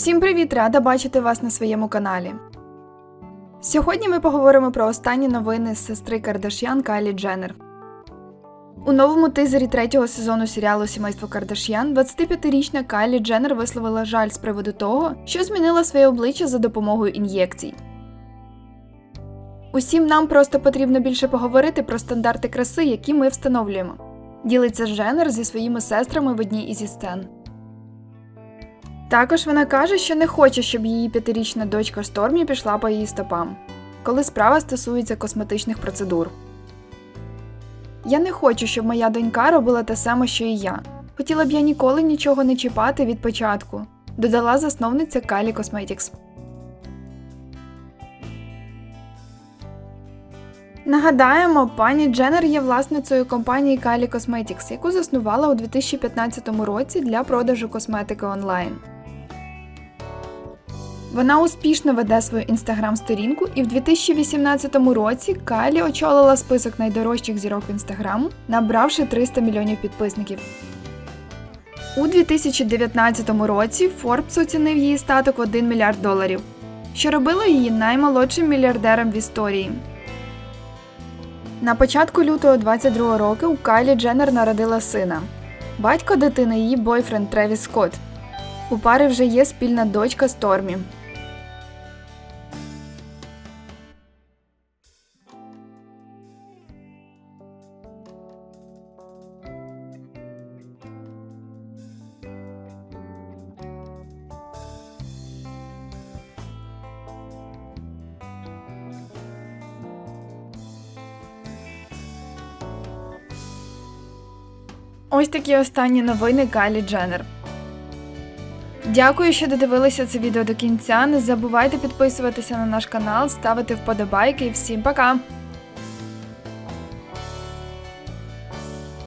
Всім привіт! Рада бачити вас на своєму каналі. Сьогодні ми поговоримо про останні новини з сестри Кардаш'ян Кайлі Дженнер. У новому тизері третього сезону серіалу Сімейство Кардаш'ян 25-річна Кайлі Дженнер висловила жаль з приводу того, що змінила своє обличчя за допомогою ін'єкцій. Усім нам просто потрібно більше поговорити про стандарти краси, які ми встановлюємо. Ділиться Дженнер зі своїми сестрами в одній із сцен. Також вона каже, що не хоче, щоб її п'ятирічна дочка Штормі пішла по її стопам, коли справа стосується косметичних процедур. Я не хочу, щоб моя донька робила те саме, що і я. Хотіла б я ніколи нічого не чіпати від початку, додала засновниця Калі Cosmetics. Нагадаємо, пані Дженнер є власницею компанії Калі Cosmetics, яку заснувала у 2015 році для продажу косметики онлайн. Вона успішно веде свою інстаграм-сторінку, і в 2018 році Кайлі очолила список найдорожчих зірок інстаграму, набравши 300 мільйонів підписників. У 2019 році Forbes оцінив її статок в 1 мільярд доларів, що робило її наймолодшим мільярдером в історії. На початку лютого 22 року у Кайлі Дженнер народила сина. Батько дитини її бойфренд Тревіс Скотт. У пари вже є спільна дочка Стормі. Ось такі останні новини Кайлі Дженнер. Дякую, що додивилися це відео до кінця. Не забувайте підписуватися на наш канал, ставити вподобайки всім пока!